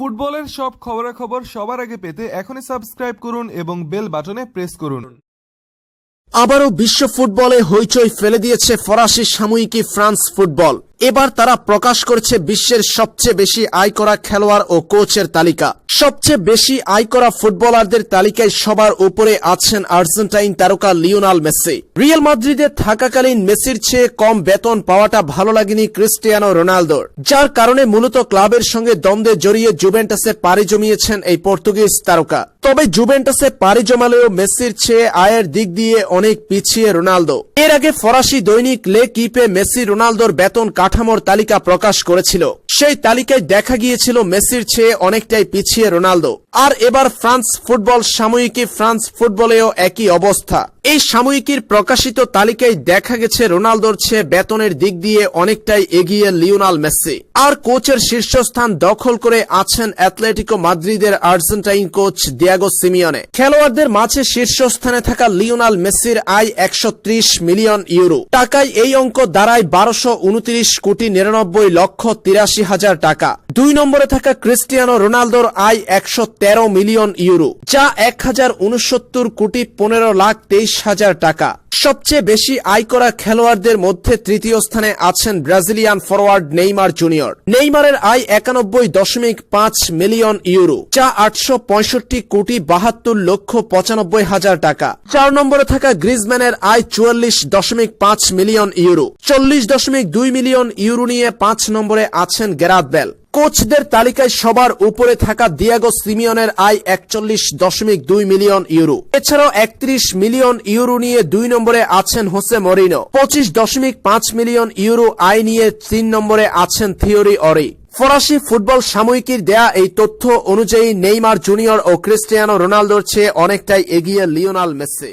ফুটবলের সব খবরাখবর সবার আগে পেতে এখনই সাবস্ক্রাইব করুন এবং বেল বাটনে প্রেস করুন। আবারও বিশ্ব ফুটবলে হইচই ফেলে দিয়েছে ফরাসি সাময়িকী ফ্রান্স ফুটবল। এবার তারা প্রকাশ করেছে বিশ্বের সবচেয়ে বেশি আয় করা খেলোয়াড় ও কোচের তালিকা। সবচেয়ে বেশি আয় করা ফুটবলারদের তালিকায় সবার উপরে আছেন আর্জেন্টাইন তারকা লিওনাল মেসি। রিয়াল মাদ্রিদে থাকাকালীন মেসির চেয়ে কম বেতন পাওয়াটা ভালো লাগেনি ক্রিস্টিয়ানো রোনালদোর। যার কারণে মূলত ক্লাবের সঙ্গে দ্বন্দ্বে জড়িয়ে জুভেন্টাসে পাড়ি জমিয়েছেন এই পর্তুগিজ তারকা। তবে জুভেন্টাসে পাড়ি জমালেও মেসির চেয়ে আয়ের দিক দিয়ে অনেক পিছিয়ে রোনালদো। এর আগে ফরাসি দৈনিক লে কিপে মেসি রোনালদোর বেতন কাঠামোর তালিকা প্রকাশ করেছিল। সেই তালিকায় দেখা গিয়েছিল মেসির চেয়ে অনেকটাই পিছিয়ে রোনালদো। আর এবার ফ্রান্স ফুটবল সাময়িকী ফ্রান্স ফুটবলেও একই অবস্থা। এই সাময়িকীর প্রকাশিত তালিকায় দেখা গেছে রোনালদোর চেয়ে বেতনের দিক দিয়ে অনেকটাই এগিয়ে লিওনাল মেসি। আর কোচের শীর্ষস্থান দখল করে আছেন অ্যাথলেটিকো মাদ্রিদের আর্জেন্টাইন কোচ দিয়াগো সিমিয়নে। খেলোয়াড়দের মাঝে শীর্ষস্থানে থাকা লিওনাল মেসির আয় একশ ত্রিশ মিলিয়ন ইউরো। টাকায় এই অঙ্ক দাঁড়ায় বারোশো কোটি নিরানব্বই লক্ষ তিরাশি হাজার টাকা। দুই নম্বরে থাকা ক্রিস্টিয়ানো রোনালদোর আয় একশো তেরো মিলিয়ন ইউরো, যা এক হাজার উনসত্তর কোটি পনেরো লাখ তেইশ হাজার টাকা। সবচেয়ে বেশি আয় করা খেলোয়াড়দের মধ্যে তৃতীয় স্থানে আছেন ব্রাজিলিয়ান ফরওয়ার্ড নেইমার জুনিয়র। নেইমারের আয় একানব্বই দশমিক পাঁচ মিলিয়ন ইউরো, যা আটশো পঁয়ষট্টি কোটি বাহাত্তর লক্ষ পঁচানব্বই হাজার টাকা। চার নম্বরে থাকা গ্রিজম্যানের আয় চুয়াল্লিশ দশমিক পাঁচ মিলিয়ন ইউরো, চল্লিশ দশমিক দুই মিলিয়ন ইউরো নিয়ে পাঁচ নম্বরে আছেন গেরাত বেল। কোচদের তালিকায় সবার উপরে থাকা দিয়াগো সিমিয়নের আয় একচল্লিশ দশমিক দুই মিলিয়ন ইউরো। এছাড়াও একত্রিশ মিলিয়ন ইউরো নিয়ে দুই নম্বরে আছেন হোসে মরিনো। পঁচিশ দশমিক পাঁচ মিলিয়ন ইউরো আয় নিয়ে তিন নম্বরে আছেন থিওরি অরি। ফরাসি ফুটবল সাময়িকীর দেয়া এই তথ্য অনুযায়ী নেইমার জুনিয়র ও ক্রিস্টিয়ানো রোনালদোর চেয়ে অনেকটাই এগিয়ে লিওনাল মেসি।